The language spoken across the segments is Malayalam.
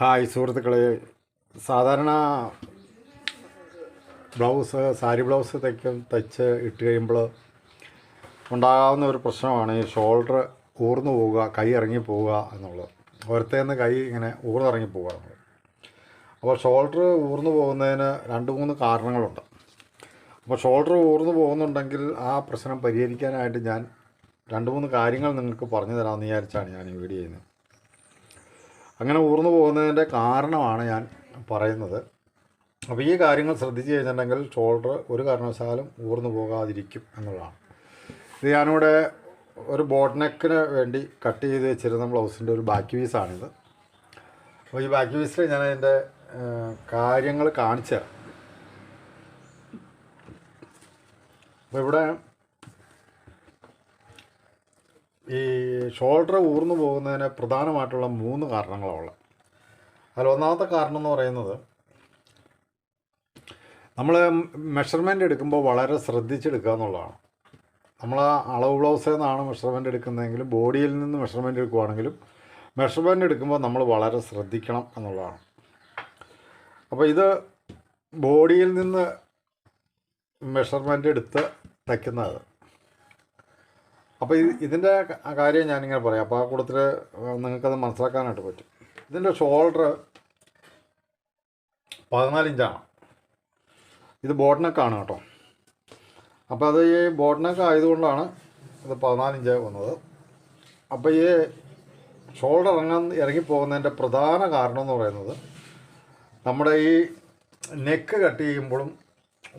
ഹായ് സുഹൃത്തുക്കളെ. സാധാരണ ബ്ലൗസ് സാരി ബ്ലൗസ് തയ്ക്കും തയ്ച്ച് ഇട്ട് കഴിയുമ്പോൾ ഉണ്ടാകാവുന്ന ഒരു പ്രശ്നമാണ് ഈ ഷോൾഡർ ഊർന്നു പോവുക കൈ ഇറങ്ങി പോവുക എന്നുള്ളത്. ഓരത്തേന്ന് കൈ ഇങ്ങനെ ഊർന്നിറങ്ങി പോവുക എന്നുള്ളത്. അപ്പോൾ ഷോൾഡർ ഊർന്നു പോകുന്നതിന് രണ്ട് മൂന്ന് കാരണങ്ങളുണ്ട്. അപ്പോൾ ഷോൾഡർ ഊർന്നു പോകുന്നുണ്ടെങ്കിൽ ആ പ്രശ്നം പരിഹരിക്കാനായിട്ട് ഞാൻ രണ്ട് മൂന്ന് കാര്യങ്ങൾ നിങ്ങൾക്ക് പറഞ്ഞു തരാമെന്ന് വിചാരിച്ചാണ് ഞാൻ ഈ വീഡിയോ ചെയ്യുന്നത്. അങ്ങനെ ഊർന്നു പോകുന്നതിന്റെ കാരണമാണ് ഞാൻ പറയുന്നത്. അപ്പോൾ ഈ കാര്യങ്ങൾ ശ്രദ്ധിച്ച് കഴിഞ്ഞിട്ടുണ്ടെങ്കിൽ ഷോൾഡർ ഒരു കാരണവശാലും ഊർന്നു പോകാതിരിക്കും എന്നുള്ളതാണ്. ഇത് ഞാനിവിടെ ഒരു ബോട്ട് നെക്കിന് വേണ്ടി കട്ട് ചെയ്ത് വെച്ചിരുന്ന ബ്ലൗസിന്റെ ഒരു ബാക്ക് പീസാണിത് അപ്പോൾ ഈ ബാക്ക് പീസിൽ ഞാൻ അതിന്റെ കാര്യങ്ങൾ കാണിച്ചു തരാം. അപ്പോൾ ഇവിടെ ഈ ഷോൾഡർ ഊർന്നു പോകുന്നതിന് പ്രധാനമായിട്ടുള്ള മൂന്ന് കാരണങ്ങളുള്ളത് അതിൽ ഒന്നാമത്തെ കാരണം എന്ന് പറയുന്നത് നമ്മൾ മെഷർമെന്റ് എടുക്കുമ്പോൾ വളരെ ശ്രദ്ധിച്ചെടുക്കുക എന്നുള്ളതാണ്. നമ്മൾ അളവ് ബ്ലൗസിൽ നിന്നാണ് മെഷർമെന്റ് എടുക്കുന്നതെങ്കിലും ബോഡിയിൽ നിന്ന് മെഷർമെന്റ് എടുക്കുകയാണെങ്കിലും മെഷർമെന്റ് എടുക്കുമ്പോൾ നമ്മൾ വളരെ ശ്രദ്ധിക്കണം എന്നുള്ളതാണ്. അപ്പോൾ ഇത് ബോഡിയിൽ നിന്ന് മെഷർമെന്റ് എടുത്ത് തയ്ക്കുന്നത് അപ്പോൾ ഇത് ഇതിന്റെ കാര്യം ഞാനിങ്ങനെ പറയാം. അപ്പോൾ ആ കൂട്ടത്തിൽ നിങ്ങൾക്കത് മനസ്സിലാക്കാനായിട്ട് പറ്റും. ഇതിന്റെ ഷോൾഡർ പതിനാല് ഇഞ്ചാണ്. ഇത് ബോട്ട്നെക്കാണ് കേട്ടോ. അപ്പോൾ അത് ഈ ബോട്ട്നെക്ക് ആയതുകൊണ്ടാണ് ഇത് പതിനാല് ഇഞ്ച് വന്നത്. അപ്പോൾ ഈ ഷോൾഡർ ഇറങ്ങാൻ ഇറങ്ങിപ്പോകുന്നതിന്റെ പ്രധാന കാരണം എന്ന് പറയുന്നത് നമ്മുടെ ഈ നെക്ക് കട്ട് ചെയ്യുമ്പോഴും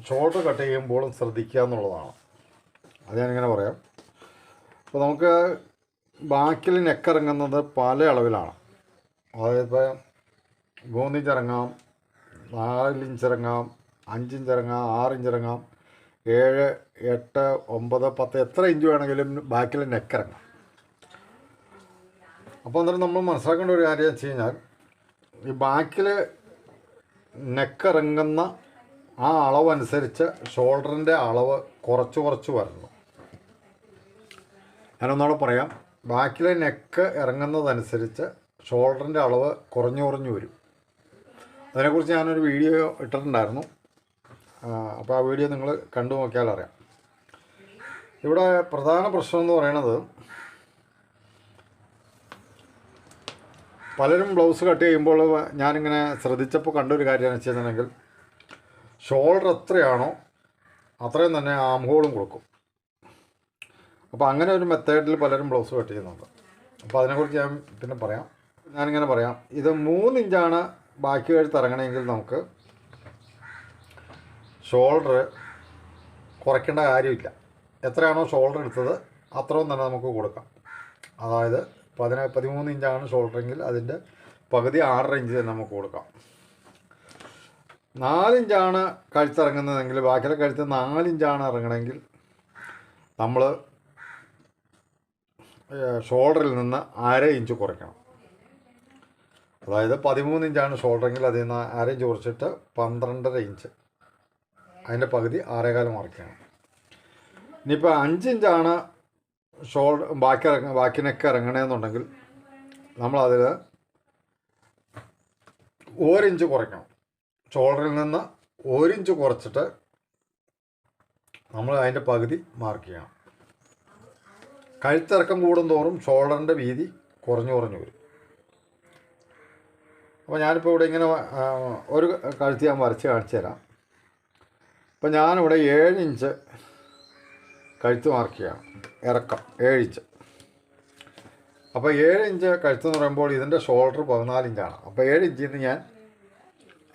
ഷോൾഡർ കട്ട് ചെയ്യുമ്പോഴും ശ്രദ്ധിക്കുക എന്നുള്ളതാണ്. അത് ഞാനിങ്ങനെ പറയാം. അപ്പോൾ നമുക്ക് ബാക്കിൽ നെക്ക് ഇറങ്ങുന്നത് പല അളവിലാണ്. അതായത് ഇപ്പോൾ മൂന്നിഞ്ച് ഇറങ്ങാം നാലിഞ്ച് ഇറങ്ങാം അഞ്ചിഞ്ച് ഇറങ്ങാം ആറിഞ്ച് ഇറങ്ങാം ഏഴ് എട്ട് ഒമ്പത് പത്ത് എത്ര ഇഞ്ച് വേണമെങ്കിലും ബാക്കിൽ നെക്ക് ഇറങ്ങാം അപ്പോൾ അന്നേരം നമ്മൾ മനസ്സിലാക്കേണ്ട ഒരു കാര്യം വെച്ച് കഴിഞ്ഞാൽ ഈ ബാക്കിൽ നെക്കിറങ്ങുന്ന ആ അളവനുസരിച്ച് ഷോൾഡറിന്റെ അളവ് കുറച്ച് കുറച്ച് വരണം. ഞാനൊന്നുകൂടെ പറയാം. ബാക്കിലെ നെക്ക് ഇറങ്ങുന്നതനുസരിച്ച് ഷോൾഡറിന്റെ അളവ് കുറഞ്ഞു കുറഞ്ഞു വരും. അതിനെക്കുറിച്ച് ഞാനൊരു വീഡിയോ ഇട്ടിട്ടുണ്ടായിരുന്നു. അപ്പോൾ ആ വീഡിയോ നിങ്ങൾ കണ്ടു നോക്കിയാൽ അറിയാം. ഇവിടെ പ്രധാന പ്രശ്നം എന്ന് പറയുന്നത് പലരും ബ്ലൗസ് കട്ട് ചെയ്യുമ്പോൾ ഞാനിങ്ങനെ ശ്രദ്ധിച്ചപ്പോൾ കണ്ടൊരു കാര്യമെന്ന് എന്ന് കഴിഞ്ഞിട്ടുണ്ടെങ്കിൽ ഷോൾഡർ എത്രയാണോ അത്രയും തന്നെ ആം ഹോളും കൊടുക്കും. അപ്പോൾ അങ്ങനെ ഒരു മെത്തേഡിൽ പലരും ബ്ലൗസ് കട്ട് ചെയ്യുന്നുണ്ട്. അപ്പോൾ അതിനെക്കുറിച്ച് ഞാൻ പിന്നെ പറയാം. ഞാനിങ്ങനെ പറയാം. ഇത് മൂന്ന് ഇഞ്ചാണ് ബാക്കി കഴുത്ത് ഇറങ്ങണമെങ്കിൽ നമുക്ക് ഷോൾഡർ കുറയ്ക്കേണ്ട കാര്യമില്ല. എത്രയാണോ ഷോൾഡർ എടുത്തത് അത്രയും തന്നെ നമുക്ക് കൊടുക്കാം. അതായത് പതിന പതിമൂന്ന് ഇഞ്ചാണ് ഷോൾഡറെങ്കിൽ അതിന്റെ പകുതി ആറര ഇഞ്ച് തന്നെ നമുക്ക് കൊടുക്കാം. നാലിഞ്ചാണ് കഴുത്തിറങ്ങുന്നതെങ്കിൽ ബാക്കിയുടെ കഴുത്ത് നാലിഞ്ചാണ് ഇറങ്ങണമെങ്കിൽ നമ്മൾ ഷോൾഡറിൽ നിന്ന് അര ഇഞ്ച് കുറയ്ക്കണം. അതായത് പതിമൂന്ന് ഇഞ്ചാണ് ഷോൾഡറെങ്കിൽ അതിൽ നിന്ന് അര ഇഞ്ച് കുറച്ചിട്ട് പന്ത്രണ്ടര ഇഞ്ച്. അതിന്റെ പകുതി ആരേകാലം മറിക്കണം. ഇനിയിപ്പോൾ അഞ്ചിഞ്ചാണ് ഷോൾഡർ ബാക്കി ഇറങ്ങ ബാക്കി നെക്ക് ഇറങ്ങണമെന്നുണ്ടെങ്കിൽ നമ്മളതിൽ ഒരിഞ്ച് കുറയ്ക്കണം. ഷോൾഡറിൽ നിന്ന് ഒരിഞ്ച് കുറച്ചിട്ട് നമ്മൾ അതിന്റെ പകുതി മാർക്ക് ചെയ്യണം. കഴുത്തിറക്കം കൂടും തോറും ഷോൾഡറിന്റെ വീതി കുറഞ്ഞു കുറഞ്ഞു വരും. അപ്പോൾ ഞാനിപ്പോൾ ഇവിടെ ഇങ്ങനെ ഒരു കഴുത്ത് ഞാൻ വരച്ച് കാണിച്ചു തരാം. അപ്പോൾ ഞാനിവിടെ ഏഴ് ഇഞ്ച് കഴുത്ത് മാർക്ക് ചെയ്യണം ഇറക്കം ഏഴ് ഇഞ്ച്. അപ്പോൾ ഏഴ് ഇഞ്ച് കഴുത്ത് എന്ന് പറയുമ്പോൾ ഇതിന്റെ ഷോൾഡർ പതിനാല് ഇഞ്ചാണ്. അപ്പോൾ ഏഴ് ഇഞ്ചിൽ നിന്ന് ഞാൻ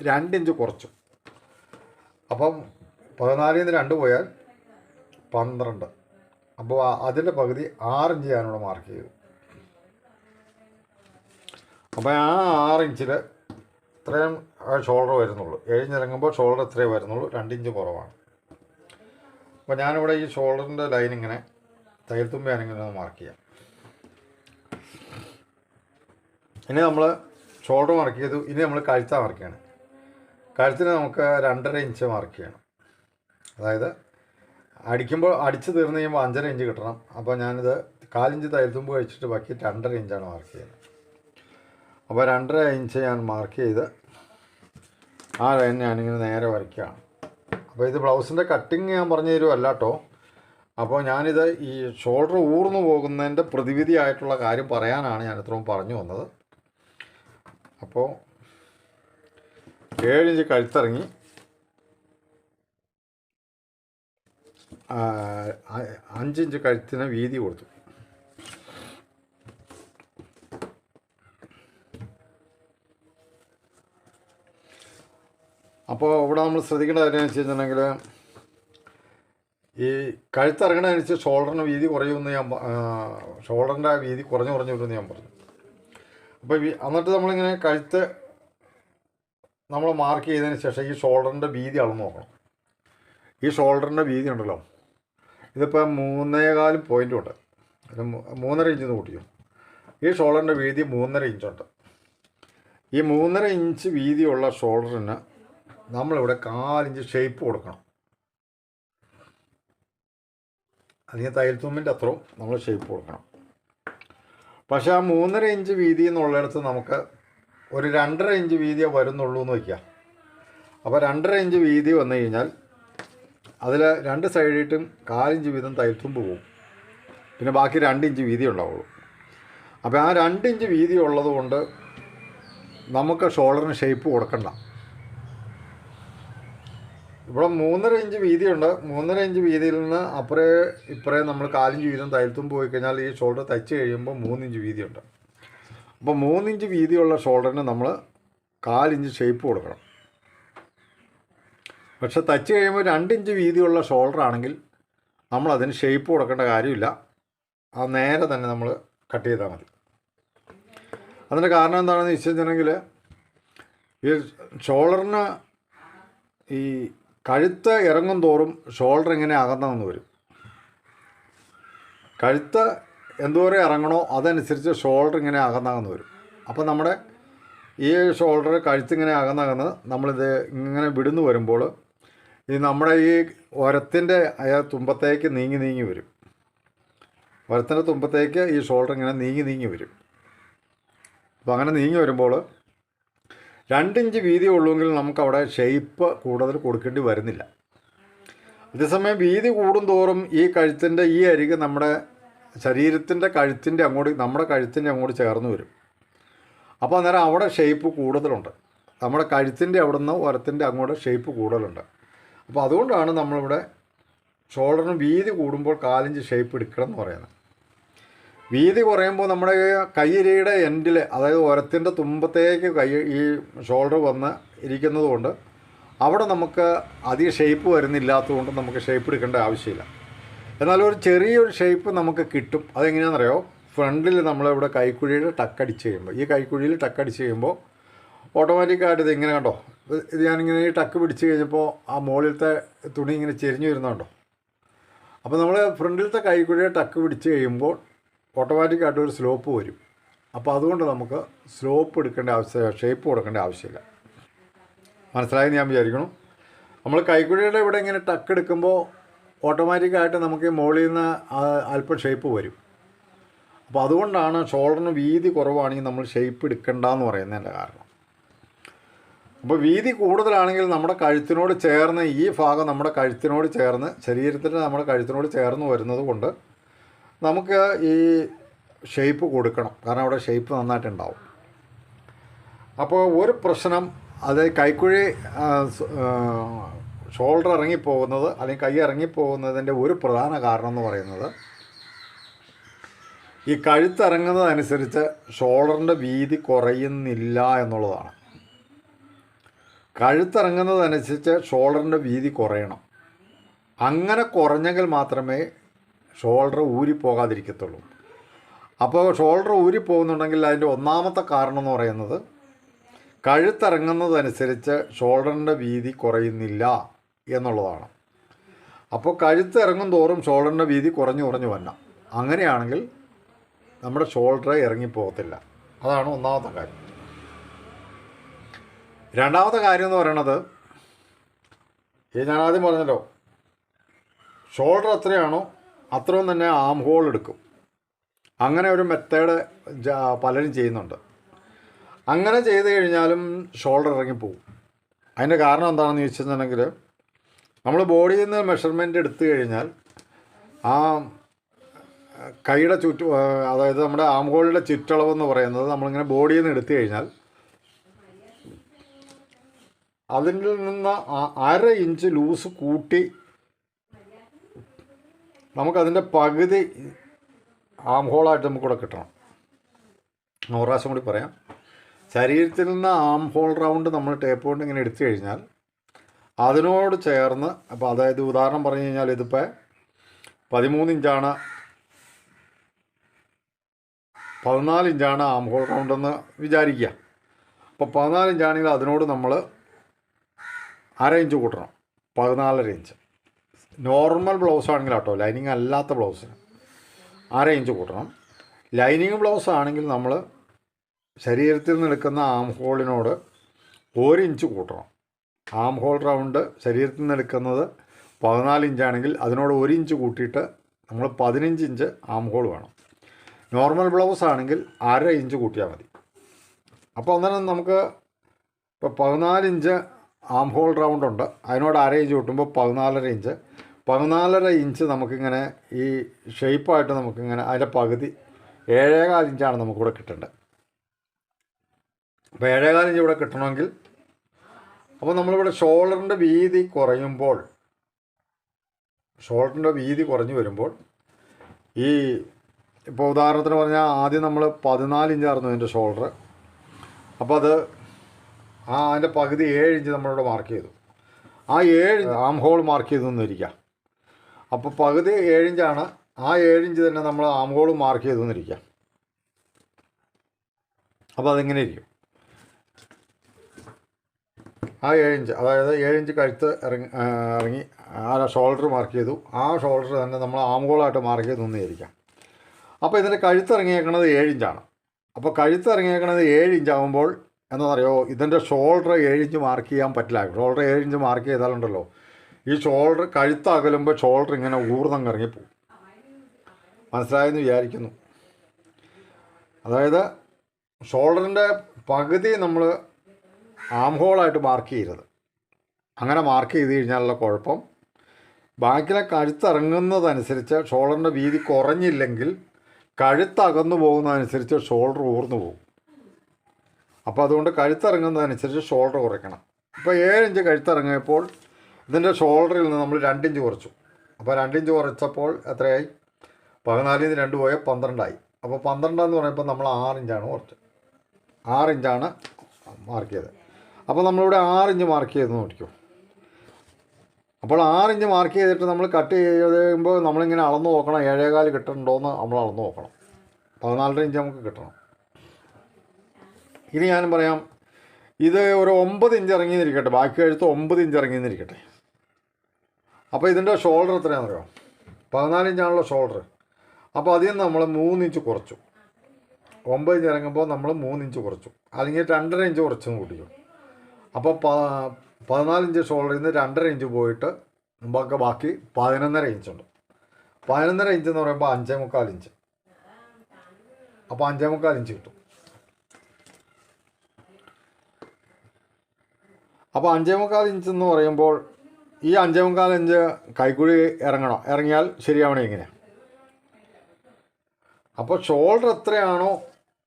രണ്ട് ഇഞ്ച് കുറച്ചു. അപ്പം പതിനാലിൽ നിന്ന് രണ്ട് പോയാൽ പന്ത്രണ്ട്. അപ്പോൾ അതിന്റെ പകുതി ആറ് ഇഞ്ച് ഞാനിവിടെ മാർക്ക് ചെയ്തു. അപ്പോൾ ആ ആറ് ഇഞ്ചിൽ ഇത്രയും ഷോൾഡർ വരുന്നുള്ളൂ. ഏഴിഞ്ഞിറങ്ങുമ്പോൾ ഷോൾഡർ ഇത്രയേ വരുന്നുള്ളൂ. രണ്ടിഞ്ച് കുറവാണ്. അപ്പോൾ ഞാനിവിടെ ഈ ഷോൾഡറിന്റെ ലൈൻ ഇങ്ങനെ തയ്യൽ തുമ്പി ഞാനിങ്ങനെ ഒന്ന് മാർക്ക് ചെയ്യാം. ഇനി നമ്മൾ ഷോൾഡർ മാർക്ക് ചെയ്തു. ഇനി നമ്മൾ കഴുത്ത മാർക്ക് ചെയ്യണം. കഴുത്തിന് നമുക്ക് രണ്ടര ഇഞ്ച് മാർക്ക് ചെയ്യണം. അതായത് അടിക്കുമ്പോൾ അടിച്ച് തീർന്നു കഴിയുമ്പോൾ അഞ്ചര ഇഞ്ച് കിട്ടണം. അപ്പോൾ ഞാനിത് കാലിഞ്ച് തയ്യൽ തുമ്പ് കഴിച്ചിട്ട് ബാക്കി രണ്ടര ഇഞ്ചാണ് മാർക്ക് ചെയ്യുന്നത്. അപ്പോൾ രണ്ടര ഇഞ്ച് ഞാൻ മാർക്ക് ചെയ്ത് ആ ലൈൻ ഞാനിങ്ങനെ നേരെ വരയ്ക്കുകയാണ്. അപ്പോൾ ഇത് ബ്ലൗസിന്റെ കട്ടിങ് ഞാൻ പറഞ്ഞു തരുമല്ല കേട്ടോ. അപ്പോൾ ഞാനിത് ഈ ഷോൾഡർ ഊർന്നു പോകുന്നതിന്റെ പ്രതിവിധിയായിട്ടുള്ള കാര്യം പറയാനാണ് ഞാൻ ഇത്രയും പറഞ്ഞു വന്നത്. അപ്പോൾ ഏഴിഞ്ച് കഴുത്തിറങ്ങി. അഞ്ചിഞ്ച് കഴുത്തിന് വീതി കൊടുത്തു. അപ്പോൾ ഇവിടെ നമ്മൾ ശ്രദ്ധിക്കേണ്ട കാര്യം എന്ന് വെച്ച് കഴിഞ്ഞിട്ടുണ്ടെങ്കിൽ ഈ കഴുത്തിറങ്ങണതനുസരിച്ച് ഷോൾഡറിന് വീതി കുറയുമെന്ന് ഞാൻ ഷോൾഡറിന്റെ വീതി കുറഞ്ഞു കുറഞ്ഞു വരുമെന്ന് ഞാൻ പറഞ്ഞു. അപ്പോൾ എന്നിട്ട് നമ്മളിങ്ങനെ കഴുത്ത് നമ്മൾ മാർക്ക് ചെയ്തതിന് ശേഷം ഈ ഷോൾഡറിന്റെ വീതി അളന്ന് നോക്കണം. ഈ ഷോൾഡറിന്റെ വീതി ഉണ്ടല്ലോ. ഇതിപ്പോൾ മൂന്നേകാലും പോയിന്റും ഉണ്ട്. ഒരു മൂ- മൂന്നര ഇഞ്ച് കൂട്ടിയോ ഈ ഷോൾഡറിന്റെ വീതി മൂന്നര ഇഞ്ചുണ്ട് ഈ മൂന്നര ഇഞ്ച് വീതിയുള്ള ഷോൾഡറിന് നമ്മളിവിടെ കാലിഞ്ച് ഷേപ്പ് കൊടുക്കണം. അല്ലെങ്കിൽ തയ്യൽ തുമ്പിന്റെ അത്രയും നമ്മൾ ഷേപ്പ് കൊടുക്കണം. പക്ഷേ ആ മൂന്നര ഇഞ്ച് വീതി എന്നുള്ളിടത്ത് നമുക്ക് ഒരു രണ്ടര ഇഞ്ച് വീതിയേ വരുന്നുള്ളൂ എന്ന് വയ്ക്കുക അപ്പോൾ രണ്ടര ഇഞ്ച് വീതി വന്നു കഴിഞ്ഞാൽ അതിൽ രണ്ട് സൈഡിട്ടും കാലിഞ്ച് വീതം തയ്യൽ പോവും. പിന്നെ ബാക്കി രണ്ട് ഇഞ്ച് വീതി ഉണ്ടാവുള്ളൂ. അപ്പോൾ ആ രണ്ട് ഇഞ്ച് വീതി ഉള്ളത് കൊണ്ട് നമുക്ക് ഷോൾഡറിന് ഷേപ്പ് കൊടുക്കണ്ട. ഇവിടെ മൂന്നര ഇഞ്ച് വീതിയുണ്ട്. മൂന്നര ഇഞ്ച് വീതിയിൽ നിന്ന് അപ്പുറേ ഇപ്പുറേ നമ്മൾ കാലിഞ്ച് വീതം തയ്യൽത്തുമ്പ് പോയി കഴിഞ്ഞാൽ ഈ ഷോൾഡർ തയ്ച്ച് കഴിയുമ്പോൾ മൂന്നിഞ്ച് വീതിയുണ്ട്. അപ്പോൾ മൂന്നിഞ്ച് വീതിയുള്ള ഷോൾഡറിന് നമ്മൾ കാലിഞ്ച് ഷേപ്പ് കൊടുക്കണം. പക്ഷെ തച്ച് കഴിയുമ്പോൾ രണ്ടിഞ്ച് വീതിയുള്ള ഷോൾഡർ ആണെങ്കിൽ നമ്മൾ അതിന് ഷേപ്പ് കൊടുക്കേണ്ട കാര്യമില്ല. അത് നേരെ തന്നെ നമ്മൾ കട്ട് ചെയ്താൽ മതി. അതിന്റെ കാരണം എന്താണെന്ന് വെച്ചിട്ടുണ്ടെങ്കിൽ ഈ ഷോൾഡറിന് ഈ കഴുത്ത് ഇറങ്ങും തോറും ഷോൾഡർ ഇങ്ങനെ അകന്നു വരും. കഴുത്ത് എന്തോരം ഇറങ്ങണോ അതനുസരിച്ച് ഷോൾഡർ ഇങ്ങനെ അകന്നകന്ന് വരും. അപ്പോൾ നമ്മുടെ ഈ ഷോൾഡർ കഴുത്തിങ്ങനെ അകന്നകന്ന് നമ്മളിത് ഇങ്ങനെ വിടുന്നു വരുമ്പോൾ ഈ നമ്മുടെ ഈ ഒരത്തിന്റെ അയ തുമ്പത്തേക്ക് നീങ്ങി നീങ്ങി വരും. ഒരത്തിന്റെ തുമ്പത്തേക്ക് ഈ ഷോൾഡർ ഇങ്ങനെ നീങ്ങി നീങ്ങി വരും. അപ്പോൾ അങ്ങനെ നീങ്ങി വരുമ്പോൾ രണ്ടിഞ്ച് വീതി ഉള്ളുവെങ്കിൽ നമുക്കവിടെ ഷെയ്പ്പ് കൂടുതൽ കൊടുക്കേണ്ടി വരുന്നില്ല. അതേസമയം വീതി കൂടും തോറും ഈ കഴുത്തിന്റെ ഈ അരികെ നമ്മുടെ ശരീരത്തിന്റെ കഴുത്തിന്റെ അങ്ങോട്ട് നമ്മുടെ കഴുത്തിന്റെ അങ്ങോട്ട് ചേർന്ന് വരും. അപ്പോൾ അന്നേരം അവിടെ ഷേപ്പ് കൂടുതലുണ്ട്. നമ്മുടെ കഴുത്തിന്റെ അവിടെ നിന്ന് ഉരത്തിന്റെ അങ്ങോട്ട് ഷേപ്പ് കൂടുതലുണ്ട്. അപ്പോൾ അതുകൊണ്ടാണ് നമ്മളിവിടെ ഷോൾഡറിന് വീതി കൂടുമ്പോൾ കാലിഞ്ച് ഷേപ്പ് എടുക്കണം എന്ന് പറയുന്നത്. വീതി കുറയുമ്പോൾ നമ്മുടെ കയ്യിരയുടെ എൻഡിൽ അതായത് ഉരത്തിന്റെ തുമ്പത്തേക്ക് കൈ ഈ ഷോൾഡർ വന്ന് ഇരിക്കുന്നത് കൊണ്ട് അവിടെ നമുക്ക് അധികം ഷേപ്പ് വരുന്നില്ലാത്തതുകൊണ്ട് നമുക്ക് ഷേപ്പ് എടുക്കേണ്ട ആവശ്യമില്ല. എന്നാൽ ഒരു ചെറിയൊരു ഷേപ്പ് നമുക്ക് കിട്ടും. അതെങ്ങനെയാണെന്നറിയോ? ഫ്രണ്ടിൽ നമ്മളിവിടെ കൈക്കുഴിയിൽ ടക്കടിച്ച് കഴിയുമ്പോൾ ഈ കൈക്കുഴിയിൽ ടക്കടിച്ച് കഴിയുമ്പോൾ ഓട്ടോമാറ്റിക്കായിട്ട് ഇത് ഇങ്ങനെ കണ്ടോ? ഇത് ഞാനിങ്ങനെ ഈ ടക്ക് പിടിച്ച് കഴിഞ്ഞപ്പോൾ ആ മുകളിലത്തെ തുണി ഇങ്ങനെ ചെരിഞ്ഞു വരുന്നുണ്ടോ? അപ്പോൾ നമ്മൾ ഫ്രണ്ടിലത്തെ കൈക്കുഴിയെ ടക്ക് പിടിച്ച് കഴിയുമ്പോൾ ഓട്ടോമാറ്റിക്കായിട്ട് ഒരു സ്ലോപ്പ് വരും. അപ്പോൾ അതുകൊണ്ട് നമുക്ക് സ്ലോപ്പ് എടുക്കേണ്ട ആവശ്യം ഷേപ്പ് കൊടുക്കേണ്ട ആവശ്യമില്ല. മനസ്സിലായെന്ന് ഞാൻ വിചാരിക്കണം നമ്മൾ കൈക്കുഴിയുടെ ഇവിടെ ഇങ്ങനെ ടക്ക് എടുക്കുമ്പോൾ ഓട്ടോമാറ്റിക്കായിട്ട് നമുക്ക് മുകളിൽ നിന്ന് അല്പം ഷേപ്പ് വരും. അപ്പോൾ അതുകൊണ്ടാണ് ഷോൾഡറിന് വീതി കുറവാണെങ്കിൽ നമ്മൾ ഷേപ്പ് എടുക്കണ്ടെന്ന് പറയുന്നതിന്റെ കാരണം. അപ്പോൾ വീതി കൂടുതലാണെങ്കിൽ നമ്മുടെ കഴുത്തിനോട് ചേർന്ന് ഈ ഭാഗം നമ്മുടെ കഴുത്തിനോട് ചേർന്ന് ശരീരത്തിന്റെ നമ്മുടെ കഴുത്തിനോട് ചേർന്ന് വരുന്നത് കൊണ്ട് നമുക്ക് ഈ ഷേപ്പ് കൊടുക്കണം. കാരണം അവിടെ ഷേപ്പ് നന്നായിട്ടുണ്ടാവും. അപ്പോൾ ഒരു പ്രശ്നം അത് കൈക്കുഴി ഷോൾഡർ ഇറങ്ങിപ്പോകുന്നത് അല്ലെങ്കിൽ കൈ ഇറങ്ങിപ്പോകുന്നതിന്റെ ഒരു പ്രധാന കാരണം എന്ന് പറയുന്നത് ഈ കഴുത്തിറങ്ങുന്നതനുസരിച്ച് ഷോൾഡറിന്റെ വീതി കുറയുന്നില്ല എന്നുള്ളതാണ്. കഴുത്തിറങ്ങുന്നതനുസരിച്ച് ഷോൾഡറിന്റെ വീതി കുറയണം. അങ്ങനെ കുറഞ്ഞെങ്കിൽ മാത്രമേ ഷോൾഡർ ഊരിപ്പോകാതിരിക്കത്തുള്ളൂ. അപ്പോൾ ഷോൾഡർ ഊരിപ്പോകുന്നുണ്ടെങ്കിൽ അതിന്റെ ഒന്നാമത്തെ കാരണം എന്ന് പറയുന്നത് കഴുത്തിറങ്ങുന്നതനുസരിച്ച് ഷോൾഡറിന്റെ വീതി കുറയുന്നില്ല എന്നുള്ളതാണ്. അപ്പോൾ കഴുത്തിറങ്ങും തോറും ഷോൾഡറിന്റെ വീതി കുറഞ്ഞു കുറഞ്ഞു വന്ന അങ്ങനെയാണെങ്കിൽ നമ്മുടെ ഷോൾഡർ ഇറങ്ങിപ്പോകത്തില്ല. അതാണ് ഒന്നാമത്തെ കാര്യം. രണ്ടാമത്തെ കാര്യം എന്ന് പറയണത് ഈ ഞാൻ ആദ്യം പറഞ്ഞല്ലോ ഷോൾഡർ എത്രയാണോ അത്രയും തന്നെ ആം ഹോൾ എടുക്കും. അങ്ങനെ ഒരു മെത്തേഡ് പലരും ചെയ്യുന്നുണ്ട്. അങ്ങനെ ചെയ്ത് കഴിഞ്ഞാലും ഷോൾഡർ ഇറങ്ങിപ്പോവും അതിന്റെ കാരണം എന്താണെന്ന് ചോദിച്ചിട്ടുണ്ടെങ്കിൽ നമ്മൾ ബോഡിയിൽ നിന്ന് മെഷർമെന്റ് എടുത്തു കഴിഞ്ഞാൽ ആ കൈയുടെ ചുറ്റു അതായത് നമ്മുടെ ആംഹോളിന്റെ ചുറ്റളവ് എന്ന് പറയുന്നത് നമ്മളിങ്ങനെ ബോഡിയിൽ നിന്ന് എടുത്തു കഴിഞ്ഞാൽ അതിൽ നിന്ന് അര ഇഞ്ച് ലൂസ് കൂട്ടി നമുക്കതിന്റെ പകുതി ആം ഹോളായിട്ട് നമുക്കിവിടെ കിട്ടണം. പ്രാവശ്യം കൂടി പറയാം. ശരീരത്തിൽ നിന്ന് ആം ഹോൾ റൗണ്ട് നമ്മൾ ടേപ്പ് കൊണ്ട് ഇങ്ങനെ എടുത്തു കഴിഞ്ഞാൽ അതിനോട് ചേർന്ന് അപ്പോൾ അതായത് ഉദാഹരണം പറഞ്ഞു കഴിഞ്ഞാൽ ഇതിപ്പോൾ പതിമൂന്ന് ഇഞ്ചാണ് പതിനാല് ഇഞ്ചാണ് ആം ഹോൾ റൗണ്ടെന്ന് വിചാരിക്കുക. അപ്പോൾ പതിനാല് ഇഞ്ചാണെങ്കിൽ അതിനോട് നമ്മൾ അര ഇഞ്ച് കൂട്ടണം. പതിനാലര ഇഞ്ച്. നോർമൽ ബ്ലൗസ് ആണെങ്കിൽ കേട്ടോ ലൈനിങ് അല്ലാത്ത ബ്ലൗസിന് അര ഇഞ്ച് കൂട്ടണം. ലൈനിങ് ബ്ലൗസ് ആണെങ്കിൽ നമ്മൾ ശരീരത്തിൽ നിന്ന് എടുക്കുന്ന ആം ഹോളിനോട് ഒരു ഇഞ്ച് കൂട്ടണം. ആം ഹോൾ റൗണ്ട് ശരീരത്തിൽ നിന്ന് എടുക്കുന്നത് പതിനാല് ഇഞ്ചാണെങ്കിൽ അതിനോട് ഒരു ഇഞ്ച് കൂട്ടിയിട്ട് നമ്മൾ പതിനഞ്ച് ഇഞ്ച് ആം ഹോൾ വേണം. നോർമൽ ബ്ലൗസ് ആണെങ്കിൽ അര ഇഞ്ച് കൂട്ടിയാൽ മതി. അപ്പോൾ അന്നേരം നമുക്ക് ഇപ്പോൾ പതിനാല് ഇഞ്ച് ആം ഹോൾ റൗണ്ട് ഉണ്ട്. അതിനോട് അര ഇഞ്ച് കൂട്ടുമ്പോൾ പതിനാലര ഇഞ്ച്. പതിനാലര ഇഞ്ച് നമുക്കിങ്ങനെ ഈ ഷേപ്പായിട്ട് നമുക്കിങ്ങനെ അതിന്റെ പകുതി ഏഴേകാൽ ഇഞ്ചാണ് നമുക്കിവിടെ കിട്ടേണ്ടത്. അപ്പോൾ ഏഴേകാൽ ഇഞ്ച് ഇവിടെ കിട്ടണമെങ്കിൽ അപ്പോൾ നമ്മളിവിടെ ഷോൾഡറിന്റെ വീതി കുറയുമ്പോൾ ഷോൾഡറിന്റെ വീതി കുറഞ്ഞു വരുമ്പോൾ ഈ ഇപ്പോൾ ഉദാഹരണത്തിന് പറഞ്ഞാൽ ആദ്യം നമ്മൾ പതിനാല് ഇഞ്ചായിരുന്നു അതിന്റെ ഷോൾഡർ അപ്പോൾ അത് ആ അതിന്റെ പകുതി ഏഴ് ഇഞ്ച് നമ്മളിവിടെ മാർക്ക് ചെയ്തു. ആ ഏഴ് ആം ഹോൾ മാർക്ക് ചെയ്തു എന്നിരിക്കാം. അപ്പോൾ പകുതി ഏഴിഞ്ചാണ് ആ ഏഴിഞ്ച് തന്നെ നമ്മൾ ആം ഹോൾ മാർക്ക് ചെയ്തു എന്നിരിക്കാം. അപ്പോൾ അതെങ്ങനെ ഇരിക്കും. ആ ഏഴിഞ്ച് അതായത് ഏഴിഞ്ച് കഴുത്ത് ഇറങ്ങി ഇറങ്ങി ആ ഷോൾഡർ മാർക്ക് ചെയ്തു. ആ ഷോൾഡർ തന്നെ നമ്മൾ ആം ഹോളായിട്ട് മാർക്ക് ചെയ്തു നിന്നിരിക്കാം അപ്പോൾ ഇതിന്റെ കഴുത്ത് ഇറങ്ങിയേക്കണത് ഏഴിഞ്ചാണ് അപ്പോൾ കഴുത്ത് ഇറങ്ങിയേക്കണത് ഏഴ് ഇഞ്ചാകുമ്പോൾ എന്താണെന്നറിയോ ഇതിന്റെ ഷോൾഡർ ഏഴ് ഇഞ്ച് മാർക്ക് ചെയ്യാൻ പറ്റില്ല. ഷോൾഡർ ഏഴ് ഇഞ്ച് മാർക്ക് ചെയ്താലുണ്ടല്ലോ. ഈ ഷോൾഡർ കഴുത്ത് അകലുമ്പോൾ ഷോൾഡർ ഇങ്ങനെ ഊർന്നങ്ങ് ഇറങ്ങിപ്പോവും. മനസ്സിലായെന്ന് വിചാരിക്കുന്നു. അതായത് ഷോൾഡറിന്റെ പകുതി നമ്മൾ ആം ഹോളായിട്ട് മാർക്ക് ചെയ്യരുത്. അങ്ങനെ മാർക്ക് ചെയ്ത് കഴിഞ്ഞാലുള്ള കുഴപ്പം. ബാക്കിലെ കഴുത്തിറങ്ങുന്നതനുസരിച്ച് ഷോൾഡറിന്റെ വീതി കുറഞ്ഞില്ലെങ്കിൽ കഴുത്തകന്നു പോകുന്നതനുസരിച്ച് ഷോൾഡർ ഊർന്നു പോകും. അപ്പോൾ അതുകൊണ്ട് കഴുത്തിറങ്ങുന്നതനുസരിച്ച് ഷോൾഡർ കുറയ്ക്കണം. ഇപ്പോൾ ഏഴിഞ്ച് കഴുത്തിറങ്ങിയപ്പോൾ ഇതിന്റെ ഷോൾഡറിൽ നിന്ന് നമ്മൾ രണ്ടിഞ്ച് കുറച്ചു. അപ്പോൾ രണ്ടിഞ്ച് കുറച്ചപ്പോൾ എത്രയായി? പതിനാലിൽ നിന്ന് രണ്ട് പോയാൽ പന്ത്രണ്ടായി. അപ്പോൾ പന്ത്രണ്ടെന്ന് പറയുമ്പോൾ നമ്മൾ ആറിഞ്ചാണ് കുറച്ചത് ആറിഞ്ചാണ് മാർക്ക് ചെയ്തത്. അപ്പോൾ നമ്മളിവിടെ ആറിഞ്ച് മാർക്ക് ചെയ്ത് നോക്കിക്കോ. അപ്പോൾ ആറിഞ്ച് മാർക്ക് ചെയ്തിട്ട് നമ്മൾ കട്ട് ചെയ്യുമ്പോൾ നമ്മളിങ്ങനെ അളന്ന് നോക്കണം. ഏഴേകാൽ കിട്ടുന്നുണ്ടോയെന്ന് നമ്മൾ അളന്ന് നോക്കണം. പതിനാലര ഇഞ്ച് നമുക്ക് കിട്ടണം. ഇനി ഞാനും പറയാം ഇത് ഒരു ഒമ്പത് ഇഞ്ച് ഇറങ്ങി നിന്നിരിക്കട്ടെ ബാക്കി എഴുത്ത് ഒമ്പത് ഇഞ്ച് ഇറങ്ങി നിന്നിരിക്കട്ടെ അപ്പോൾ ഇതിന്റെ ഷോൾഡർ എത്രയാണെന്നറിയോ? പതിനാല് ഇഞ്ചാണല്ലോ ഷോൾഡർ അപ്പോൾ അതിൽ നിന്ന് നമ്മൾ മൂന്ന് ഇഞ്ച് കുറച്ചു. ഒമ്പത് ഇഞ്ച് ഇറങ്ങുമ്പോൾ നമ്മൾ മൂന്ന് ഇഞ്ച് കുറച്ചു. അല്ലെങ്കിൽ രണ്ടര ഇഞ്ച് കുറച്ചെന്ന് കൂട്ടിച്ചു അപ്പോൾ പതിനാല് ഇഞ്ച് ഷോൾഡറിൽ നിന്ന് രണ്ടര ഇഞ്ച് പോയിട്ട് നമുക്ക് ബാക്കി പതിനൊന്നര ഇഞ്ചുണ്ട് പതിനൊന്നര ഇഞ്ച് എന്ന് പറയുമ്പോൾ അഞ്ചേ മുക്കാൽ ഇഞ്ച് അപ്പോൾ അഞ്ചേ മുക്കാൽ ഇഞ്ച് കിട്ടും. അപ്പോൾ അഞ്ചേ മുക്കാൽ ഇഞ്ച് എന്ന് പറയുമ്പോൾ ഈ അഞ്ചേ മുക്കാൽ ഇഞ്ച് കൈക്കുഴി ഇറങ്ങണം? ഇറങ്ങിയാൽ ശരിയാവണേ ഇങ്ങനെ? അപ്പോൾ ഷോൾഡർ എത്രയാണോ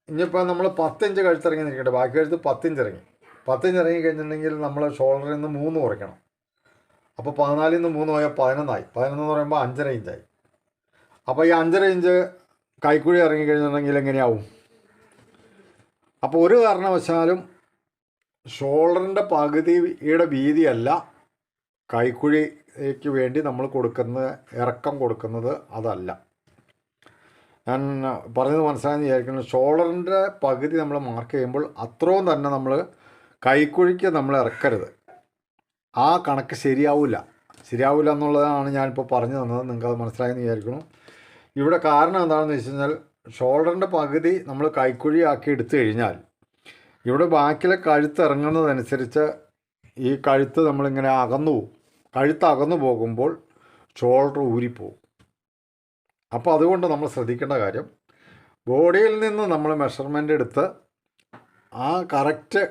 ഇനിയിപ്പോൾ നമ്മൾ പത്തിഞ്ച് കഴുത്തിറങ്ങി നിൽക്കട്ടെ. ബാക്കി കഴുത്ത് പത്തിഞ്ച് ഇറങ്ങി. പത്തിഞ്ച് ഇറങ്ങി കഴിഞ്ഞിട്ടുണ്ടെങ്കിൽ നമ്മൾ ഷോൾഡറിൽ നിന്ന് മൂന്ന് കുറയ്ക്കണം. അപ്പോൾ പതിനാലിൽ നിന്ന് മൂന്ന് പോയാൽ പതിനൊന്നായി. പതിനൊന്ന് എന്ന് പറയുമ്പോൾ അഞ്ചര ഇഞ്ചായി അപ്പോൾ ഈ അഞ്ചര ഇഞ്ച് കൈക്കുഴി ഇറങ്ങി കഴിഞ്ഞിട്ടുണ്ടെങ്കിൽ എങ്ങനെയാവും? അപ്പോൾ ഒരു കാരണവശാലും ഷോൾഡറിന്റെ പകുതിയുടെ വീതിയല്ല. കൈക്കുഴിക്ക് വേണ്ടി നമ്മൾ കൊടുക്കുന്ന ഇറക്കം കൊടുക്കുന്നത് അതല്ല. ഞാൻ പറഞ്ഞത് മനസ്സിലായെന്ന് വിചാരിക്കുന്നു. ഷോൾഡറിന്റെ പകുതി നമ്മൾ മാർക്ക് ചെയ്യുമ്പോൾ അത്രയും തന്നെ നമ്മൾ കൈക്കുഴിക്ക് നമ്മൾ ഇറക്കരുത്. ആ കണക്ക് ശരിയാവില്ല ശരിയാവില്ല എന്നുള്ളതാണ് ഞാനിപ്പോൾ പറഞ്ഞു തന്നത്. നിങ്ങൾക്ക് അത് മനസ്സിലായെന്ന് വിചാരിക്കുന്നു. ഇവിടെ കാരണം എന്താണെന്ന് വെച്ച് കഴിഞ്ഞാൽ ഷോൾഡറിന്റെ പകുതി നമ്മൾ കൈക്കുഴിയാക്കി എടുത്തു കഴിഞ്ഞാൽ ഇവിടെ ബാക്കിലെ കഴുത്ത് ഇറങ്ങുന്നതനുസരിച്ച് ഈ കഴുത്ത് നമ്മളിങ്ങനെ അകന്നു പോകും. കഴുത്ത് അകന്നു പോകുമ്പോൾ ഷോൾഡർ ഊരിപ്പോവും അപ്പോൾ അതുകൊണ്ട് നമ്മൾ ശ്രദ്ധിക്കേണ്ട കാര്യം ബോഡിയിൽ നിന്ന് നമ്മൾ മെഷർമെന്റ് എടുത്ത് ആ കറക്റ്റ്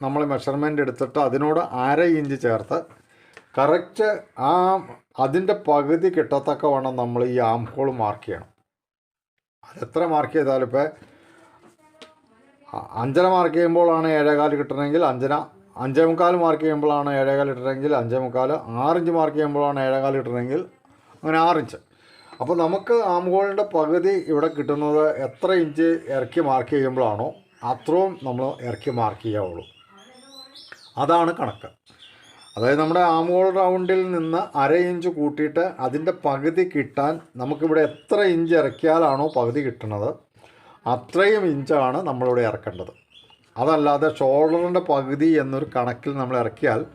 നമ്മൾ മെഷർമെന്റ് എടുത്തിട്ട് അതിനോട് അര ഇഞ്ച് ചേർത്ത് കറക്റ്റ് ആ അതിന്റെ പകുതി കിട്ടത്തക്കവണ്ണം നമ്മൾ ഈ ആം ഹോൾ മാർക്ക് ചെയ്യണം. അതെത്ര മാർക്ക് ചെയ്താലും ഇപ്പോൾ അഞ്ചര മാർക്ക് ചെയ്യുമ്പോഴാണ് ഏഴേകാൽ കിട്ടണമെങ്കിൽ അഞ്ചര അഞ്ചേ മുക്കാൽ മാർക്ക് ചെയ്യുമ്പോഴാണ് ഏഴേകാൽ കിട്ടണമെങ്കിൽ അഞ്ചേ മുക്കാൽ ആറിഞ്ച് മാർക്ക് ചെയ്യുമ്പോഴാണ് ഏഴേകാൽ കിട്ടണമെങ്കിൽ അങ്ങനെ ആറിഞ്ച്. അപ്പോൾ നമുക്ക് ആം ഹോളിന്റെ പകുതി ഇവിടെ കിട്ടുന്നത് എത്ര ഇഞ്ച് ഇറക്കി മാർക്ക് ചെയ്യുമ്പോഴാണോ അത്രയും നമ്മൾ ഇറക്കി മാർക്ക് ചെയ്യാവുള്ളൂ. അതാണ് കണക്ക്. അതായത് നമ്മുടെ ആമുകൾ റൗണ്ടിൽ നിന്ന് അര ഇഞ്ച് കൂട്ടിയിട്ട് അതിന്റെ പകുതി കിട്ടാൻ നമുക്കിവിടെ എത്ര ഇഞ്ച് ഇറക്കിയാലാണോ പകുതി കിട്ടുന്നത്. അത്രയും ഇഞ്ചാണ് നമ്മളിവിടെ ഇറക്കേണ്ടത്. അതല്ലാതെ ഷോൾഡറിന്റെ പകുതി എന്നൊരു കണക്കിൽ നമ്മൾ ഇറക്കിയാൽ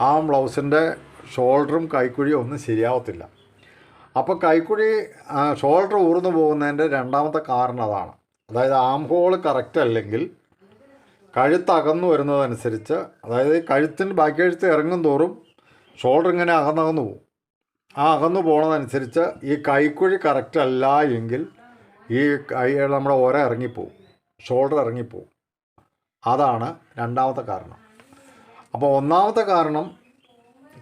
ആ ബ്ലൗസിന്റെ ഷോൾഡറും കൈക്കുഴിയും ഒന്നും ശരിയാവത്തില്ല. അപ്പോൾ കൈക്കുഴി ഷോൾഡർ ഊർന്നു പോകുന്നതിന്റെ രണ്ടാമത്തെ കാരണം അതാണ്. അതായത് ആം ഹോൾ കറക്റ്റ് അല്ലെങ്കിൽ കഴുത്ത് അകന്നു വരുന്നതനുസരിച്ച് അതായത് കഴുത്തിന് ബാക്കി കഴുത്ത് ഇറങ്ങും തോറും ഷോൾഡർ ഇങ്ങനെ അകന്നകന്നു പോകും. ആ അകന്നു പോണതനുസരിച്ച് ഈ കൈക്കുഴി കറക്റ്റ് അല്ല എങ്കിൽ ഈ അയാൾ നമ്മുടെ ഒര ഇറങ്ങിപ്പോവും. ഷോൾഡർ ഇറങ്ങിപ്പോവും. അതാണ് രണ്ടാമത്തെ കാരണം. അപ്പോൾ ഒന്നാമത്തെ കാരണം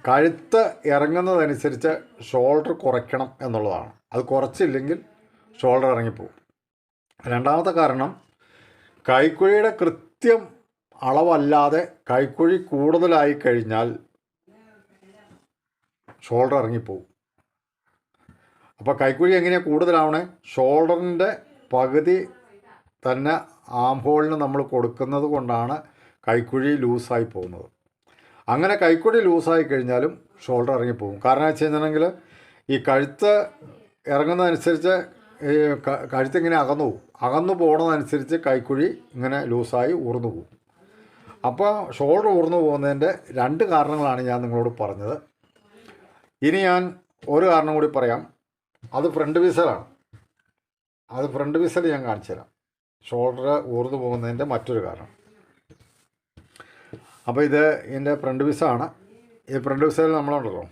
കഴുത്ത് ഇറങ്ങുന്നതനുസരിച്ച് ഷോൾഡർ കുറയ്ക്കണം എന്നുള്ളതാണ്. അത് കുറച്ചില്ലെങ്കിൽ ഷോൾഡർ ഇറങ്ങിപ്പോവും. രണ്ടാമത്തെ കാരണം കൈക്കുഴിയുടെ കൃത്യം അളവല്ലാതെ കൈക്കുഴി കൂടുതലായി കഴിഞ്ഞാൽ ഷോൾഡർ ഇറങ്ങിപ്പോവും. അപ്പോൾ കൈക്കുഴി എങ്ങനെയാണ് കൂടുതലാവണേ? ഷോൾഡറിന്റെ പകുതി തന്നെ ആം ഹോളിന് നമ്മൾ കൊടുക്കുന്നത് കൊണ്ടാണ് കൈക്കുഴി ലൂസായി പോകുന്നത്. അങ്ങനെ കൈക്കുഴി ലൂസായി കഴിഞ്ഞാലും ഷോൾഡർ ഇറങ്ങിപ്പോകും കാരണം വെച്ച് കഴിഞ്ഞിട്ടുണ്ടെങ്കിൽ ഈ കഴുത്ത് ഇറങ്ങുന്നതനുസരിച്ച് ഈ കഴുത്ത് ഇങ്ങനെ അകന്നു പോകും. അകന്നു പോകണതനുസരിച്ച് കൈക്കുഴി ഇങ്ങനെ ലൂസായി ഊർന്നു പോകും. അപ്പോൾ ഷോൾഡർ ഊർന്നു പോകുന്നതിന്റെ രണ്ട് കാരണങ്ങളാണ് ഞാൻ നിങ്ങളോട് പറഞ്ഞത്. ഇനി ഞാൻ ഒരു കാരണം കൂടി പറയാം. അത് ഫ്രണ്ട് വിസലാണ് അത് ഫ്രണ്ട് വിസൽ ഞാൻ കാണിച്ചു തരാം. ഷോൾഡർ ഊർന്നു പോകുന്നതിന്റെ മറ്റൊരു കാരണം. അപ്പോൾ ഇത് ഇതിന്റെ ഫ്രണ്ട് വിസാണ് ഈ ഫ്രണ്ട് വിസയിൽ നമ്മളുണ്ടല്ലോ.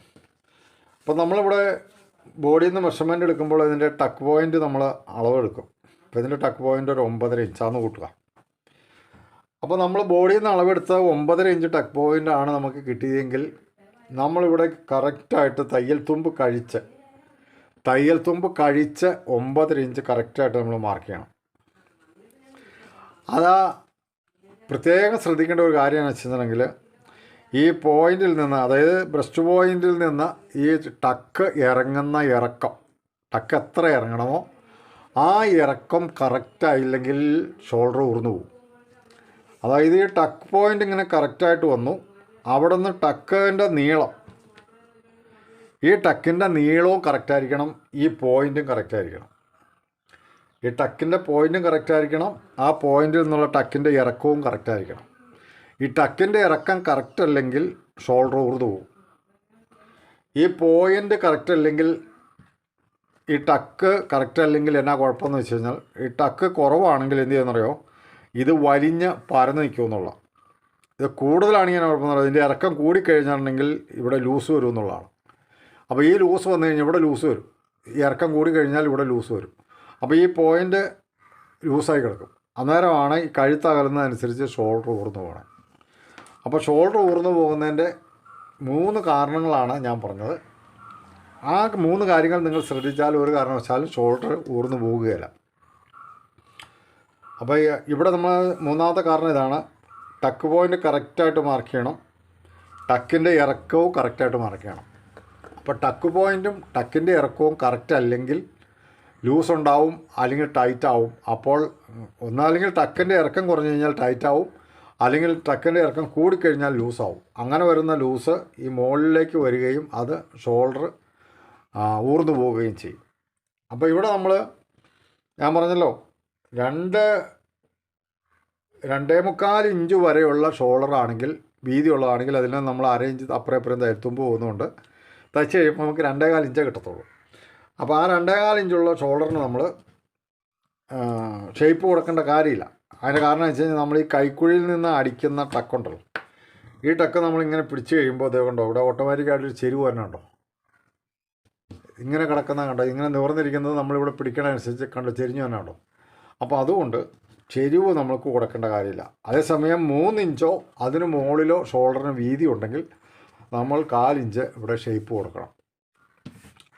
അപ്പോൾ നമ്മളിവിടെ ബോഡിയിൽ നിന്ന് മെഷർമെന്റ് എടുക്കുമ്പോൾ ഇതിന്റെ ടക്ക് പോയിന്റ് നമ്മൾ അളവെടുക്കും. അപ്പോൾ ഇതിന്റെ ടക്ക് പോയിന്റ് ഒരു ഒമ്പതര ഇഞ്ചാന്ന് കൂട്ടുക. അപ്പോൾ നമ്മൾ ബോഡിയിൽ നിന്ന് അളവെടുത്ത ഒമ്പതര ഇഞ്ച് ടക്ക് പോയിന്റ് ആണ് നമുക്ക് കിട്ടിയതെങ്കിൽ നമ്മളിവിടെ കറക്റ്റായിട്ട് തയ്യൽ തുമ്പ് കഴിച്ച് തയ്യൽ തുമ്പ് കഴിച്ച് ഒമ്പതര ഇഞ്ച് കറക്റ്റായിട്ട് നമ്മൾ മാർക്ക് ചെയ്യണം. അതാ പ്രത്യേകം ശ്രദ്ധിക്കേണ്ട ഒരു കാര്യമെന്ന് വെച്ചിട്ടുണ്ടെങ്കിൽ ഈ പോയിന്റിൽ നിന്ന് അതായത് ബ്രസ്റ്റ് പോയിന്റിൽ നിന്ന് ഈ ടക്ക് ഇറങ്ങുന്ന ഇറക്കം ടക്ക് എത്ര ഇറങ്ങണമോ ആ ഇറക്കം കറക്റ്റായില്ലെങ്കിൽ ഷോൾഡർ ഊർന്നു പോകും അതായത് ഈ ടക്ക് പോയിന്റ് ഇങ്ങനെ കറക്റ്റായിട്ട് വന്നു അവിടെ നിന്ന് ടക്കിന്റെ നീളം ഈ ടക്കിന്റെ നീളവും കറക്റ്റായിരിക്കണം ഈ പോയിന്റും കറക്റ്റായിരിക്കണം ഈ ടക്കിന്റെ പോയിന്റും കറക്റ്റായിരിക്കണം ആ പോയിന്റിൽ നിന്നുള്ള ടക്കിന്റെ ഇറക്കവും കറക്റ്റായിരിക്കണം ഈ ടക്കിന്റെ ഇറക്കം കറക്റ്റ് അല്ലെങ്കിൽ ഷോൾഡർ ഊർന്നു പോകും. ഈ പോയിന്റ് കറക്റ്റ് അല്ലെങ്കിൽ ഈ ടക്ക് കറക്റ്റ് അല്ലെങ്കിൽ എന്നാ കുഴപ്പമെന്ന് വെച്ച് കഴിഞ്ഞാൽ ഈ ടക്ക് കുറവാണെങ്കിൽ എന്ത് ചെയ്യുന്നറിയോ ഇത് വലിഞ്ഞ് പരന്ന് നിൽക്കുമെന്നുള്ള ഇത് കൂടുതലാണെങ്കിൽ കുഴപ്പമെന്ന് പറയുന്നത്. ഇതിന്റെ ഇറക്കം കൂടിക്കഴിഞ്ഞിട്ടുണ്ടെങ്കിൽ ഇവിടെ ലൂസ് വരും എന്നുള്ളതാണ് അപ്പോൾ ഈ ലൂസ് വന്നു കഴിഞ്ഞാൽ ഇവിടെ ലൂസ് വരും. ഇറക്കം കൂടി കഴിഞ്ഞാൽ ഇവിടെ ലൂസ് വരും. അപ്പോൾ ഈ പോയിന്റ് ലൂസായി കിടക്കും. അന്നേരമാണ് ഈ കഴുത്ത് അകലുന്നതനുസരിച്ച് ഷോൾഡർ ഊർന്നു പോകണം. അപ്പോൾ ഷോൾഡർ ഊർന്നു പോകുന്നതിന്റെ മൂന്ന് കാരണങ്ങളാണ് ഞാൻ പറഞ്ഞത്. ആ മൂന്ന് കാര്യങ്ങൾ നിങ്ങൾ ശ്രദ്ധിച്ചാൽ ഒരു കാരണവശാലും ഷോൾഡർ ഊർന്നു പോകുകയില്ല. അപ്പോൾ ഇവിടെ നമ്മൾ മൂന്നാമത്തെ കാരണം ഇതാണ്. ടക്ക് പോയിന്റ് കറക്റ്റായിട്ട് മാർക്ക് ചെയ്യണം. ടക്കിന്റെ ഇറക്കവും കറക്റ്റായിട്ട് മാർക്ക് ചെയ്യണം. അപ്പോൾ ടക്ക് പോയിന്റും ടക്കിന്റെ ഇറക്കവും കറക്റ്റ് അല്ലെങ്കിൽ ലൂസ് ഉണ്ടാവും അല്ലെങ്കിൽ ടൈറ്റ് ആവും. അപ്പോൾ ഒന്നല്ലെങ്കിൽ ടക്കിന്റെ ഇറക്കം കുറഞ്ഞു കഴിഞ്ഞാൽ ടൈറ്റ് ആവും. അല്ലെങ്കിൽ ടക്കിന്റെ ഇറക്കം കൂടിക്കഴിഞ്ഞാൽ ലൂസാവും അങ്ങനെ വരുന്ന ലൂസ് ഈ മുകളിലേക്ക് വരികയും അത് ഷോൾഡർ ഊർന്നു പോവുകയും ചെയ്യും. അപ്പോൾ ഇവിടെ നമ്മൾ ഞാൻ പറഞ്ഞല്ലോ രണ്ട് രണ്ടേ മുക്കാൽ ഇഞ്ച് വരെയുള്ള ഷോൾഡർ ആണെങ്കിൽ വീതിയുള്ളതാണെങ്കിൽ അതിനെ നമ്മൾ അര ഇഞ്ച് അപ്പുറം ഇപ്പുറം തരുത്തുമ്പോൾ പോകുന്നതുകൊണ്ട് തയ്ച്ച് കഴിയുമ്പോൾ നമുക്ക് രണ്ടേകാൽ ഇഞ്ചേ കിട്ടത്തുള്ളൂ. അപ്പോൾ ആ രണ്ടേകാൽ ഇഞ്ചുള്ള ഷോൾഡറിന് നമ്മൾ ഷേപ്പ് കൊടുക്കേണ്ട കാര്യമില്ല. അതിന്റെ കാരണം വെച്ച് കഴിഞ്ഞാൽ നമ്മൾ ഈ കൈക്കുഴിയിൽ നിന്ന് അടിക്കുന്ന ടക്കുണ്ടല്ലോ ഈ ടക്ക് നമ്മളിങ്ങനെ പിടിച്ച് കഴിയുമ്പോൾ അതേ കണ്ടോ ഇവിടെ ഓട്ടോമാറ്റിക്കായിട്ടൊരു ചെരുവ് തന്നെ ഉണ്ടോ ഇങ്ങനെ കിടക്കുന്ന കണ്ടോ? ഇങ്ങനെ നിവർന്നിരിക്കുന്നത് നമ്മളിവിടെ പിടിക്കണതനുസരിച്ച് കണ്ടോ ചെരിഞ്ഞു തന്നെ ഉണ്ടോ അപ്പോൾ അതുകൊണ്ട് ചെരിവ് നമ്മൾക്ക് കൊടുക്കേണ്ട കാര്യമില്ല. അതേസമയം മൂന്നിഞ്ചോ അതിന് മുകളിലോ ഷോൾഡറിന് വീതി ഉണ്ടെങ്കിൽ നമ്മൾ കാലിഞ്ച് ഇവിടെ ഷേപ്പ് കൊടുക്കണം.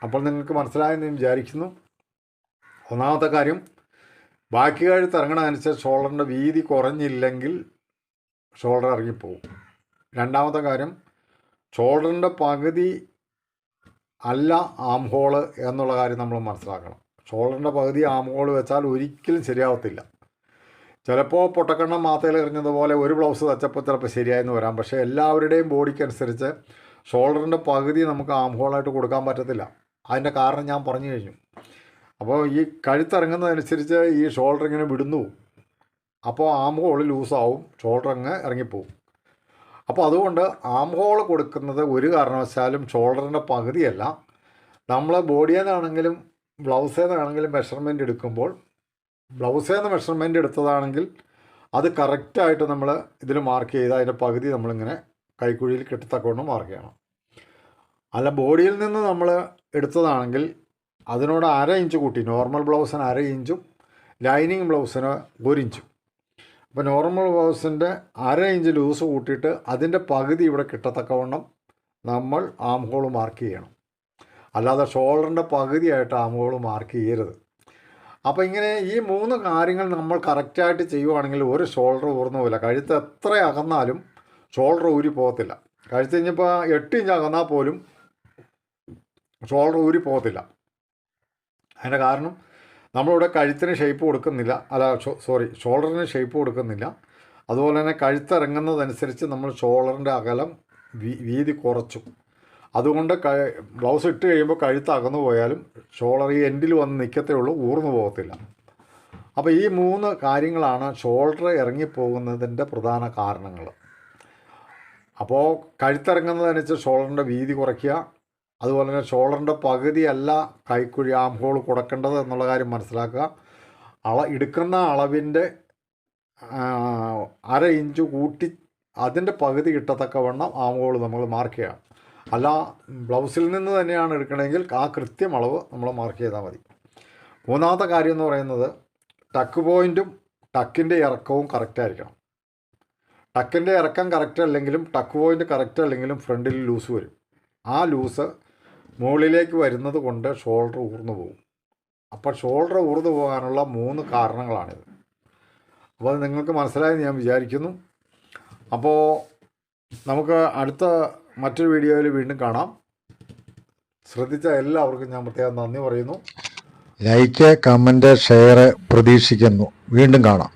അപ്പോൾ നിങ്ങൾക്ക് മനസ്സിലായെന്ന് വിചാരിക്കുന്നു. ഒന്നാമത്തെ കാര്യം ബാക്കി കഴുത്ത് ഇറങ്ങണതനുസരിച്ച് ഷോൾഡറിന്റെ വീതി കുറഞ്ഞില്ലെങ്കിൽ ഷോൾഡർ ഇറങ്ങിപ്പോവും. രണ്ടാമത്തെ കാര്യം ഷോൾഡറിന്റെ പകുതി അല്ല ആം ഹോൾ എന്നുള്ള കാര്യം നമ്മൾ മനസ്സിലാക്കണം. ഷോൾഡറിന്റെ പകുതി ആം ഹോൾ വെച്ചാൽ ഒരിക്കലും ശരിയാവത്തില്ല. ചിലപ്പോൾ പൊട്ടക്കണ്ണം മാത്തയിൽ എറിഞ്ഞതുപോലെ ഒരു ബ്ലൗസ് തച്ചപ്പോൾ ചിലപ്പോൾ ശരിയായെന്ന് വരാം. പക്ഷേ എല്ലാവരുടെയും ബോഡിക്ക് അനുസരിച്ച് ഷോൾഡറിന്റെ പകുതി നമുക്ക് ആം ഹോളായിട്ട് കൊടുക്കാൻ പറ്റത്തില്ല. അതിന്റെ കാരണം ഞാൻ പറഞ്ഞു കഴിഞ്ഞു. അപ്പോൾ ഈ കഴുത്തിറങ്ങുന്നതനുസരിച്ച് ഈ ഷോൾഡർ ഇങ്ങനെ വിടുന്നു. അപ്പോൾ ആം ഹോൾ ലൂസാവും ഷോൾഡർ അങ്ങ് ഇറങ്ങിപ്പോവും. അപ്പോൾ അതുകൊണ്ട് ആം ഹോൾ കൊടുക്കുന്നത് ഒരു കാരണവശാലും ഷോൾഡറിന്റെ പകുതിയല്ല. നമ്മൾ ബോഡിയിൽ നിന്നാണെങ്കിലും ബ്ലൗസിൽ നിന്നാണെങ്കിലും മെഷർമെന്റ് എടുക്കുമ്പോൾ ബ്ലൗസിൽ നിന്ന് മെഷർമെന്റ് എടുത്തതാണെങ്കിൽ അത് കറക്റ്റായിട്ട് നമ്മൾ ഇതിൽ മാർക്ക് ചെയ്ത് അതിന്റെ പകുതി നമ്മളിങ്ങനെ കൈക്കുഴിയിൽ കിട്ടത്തക്കൊണ്ട് മാർക്ക് ചെയ്യണം. അല്ല ബോഡിയിൽ നിന്ന് നമ്മൾ എടുത്തതാണെങ്കിൽ അതിനോട് അര ഇഞ്ച് കൂട്ടി നോർമൽ ബ്ലൗസിന് അര ഇഞ്ചും ലൈനിങ് ബ്ലൗസിന് ഒരു ഇഞ്ചും അപ്പോൾ നോർമൽ ബ്ലൗസിന്റെ അര ഇഞ്ച് ലൂസ് കൂട്ടിയിട്ട് അതിന്റെ പകുതി ഇവിടെ കിട്ടത്തക്കവണ്ണം നമ്മൾ ആംഹോൾ മാർക്ക് ചെയ്യണം. അല്ലാതെ ഷോൾഡറിന്റെ പകുതിയായിട്ട് ആംഹോൾ മാർക്ക് ചെയ്യരുത്. അപ്പോൾ ഇങ്ങനെ ഈ മൂന്ന് കാര്യങ്ങൾ നമ്മൾ കറക്റ്റായിട്ട് ചെയ്യുവാണെങ്കിൽ ഒരു ഷോൾഡർ ഊർന്നു പോകില്ല കഴുത്ത് എത്ര അകന്നാലും ഷോൾഡർ ഊരി പോകത്തില്ല. കഴുത്ത് കഴിഞ്ഞപ്പോൾ എട്ട് ഇഞ്ച് അകന്നാൽ പോലും ഷോൾഡർ ഊരി പോകത്തില്ല. അതിന്റെ കാരണം നമ്മളിവിടെ കഴുത്തിന് ഷേപ്പ് കൊടുക്കുന്നില്ല. അല്ല സോറി ഷോൾഡറിന് ഷേപ്പ് കൊടുക്കുന്നില്ല. അതുപോലെ തന്നെ കഴുത്തിറങ്ങുന്നതനുസരിച്ച് നമ്മൾ ഷോൾഡറിന്റെ അകലം വീതി കുറച്ചു. അതുകൊണ്ട് ക ബ്ലൗസ് ഇട്ട് കഴിയുമ്പോൾ കഴുത്ത് അകന്നു പോയാലും ഷോളർ ഈ എൻഡിൽ വന്ന് നിൽക്കത്തേ ഉള്ളൂ ഊർന്നു പോകത്തില്ല. അപ്പോൾ ഈ മൂന്ന് കാര്യങ്ങളാണ് ഷോൾഡർ ഇറങ്ങിപ്പോകുന്നതിന്റെ പ്രധാന കാരണങ്ങൾ അപ്പോൾ കഴുത്തിറങ്ങുന്നതനുസരിച്ച് ഷോൾഡറിന്റെ വീതി കുറയ്ക്കുക അതുപോലെ തന്നെ ഷോൾഡറിന്റെ പകുതിയല്ല കൈക്കുഴി ആം ഹോൾ കൊടുക്കേണ്ടത് എന്നുള്ള കാര്യം മനസ്സിലാക്കുക. അള എടുക്കുന്ന അളവിന്റെ അര ഇഞ്ച് കൂട്ടി അതിന്റെ പകുതി കിട്ടത്തക്കവണ്ണം ആം ഹോൾ നമ്മൾ മാർക്ക് ചെയ്യണം അല്ല ബ്ലൗസിൽ നിന്ന് തന്നെയാണ് എടുക്കണമെങ്കിൽ ആ കൃത്യം അളവ് നമ്മൾ മാർക്ക് ചെയ്താൽ മതി. മൂന്നാമത്തെ കാര്യം എന്ന് പറയുന്നത് ടക്ക് പോയിന്റും ടക്കിന്റെ ഇറക്കവും കറക്റ്റ് ആയിരിക്കണം. ടക്കിന്റെ ഇറക്കം കറക്റ്റ് അല്ലെങ്കിലും ടക്ക് പോയിന്റ് കറക്റ്റ് അല്ലെങ്കിലും ഫ്രണ്ടിൽ ലൂസ് വരും. ആ ലൂസ് മുകളിലേക്ക് വരുന്നത് കൊണ്ട് ഷോൾഡർ ഊർന്നു പോകും. അപ്പോൾ ഷോൾഡർ ഊർന്നു പോകാനുള്ള മൂന്ന് കാരണങ്ങളാണിത്. അപ്പോൾ അത് നിങ്ങൾക്ക് മനസ്സിലായെന്ന് ഞാൻ വിചാരിക്കുന്നു. അപ്പോൾ നമുക്ക് അടുത്ത മറ്റൊരു വീഡിയോയിൽ വീണ്ടും കാണാം. ശ്രദ്ധിച്ച എല്ലാവർക്കും ഞാൻ പ്രത്യേകം നന്ദി പറയുന്നു. ലൈക്ക് കമന്റ് ഷെയർ പ്രതീക്ഷിക്കുന്നു. വീണ്ടും കാണാം.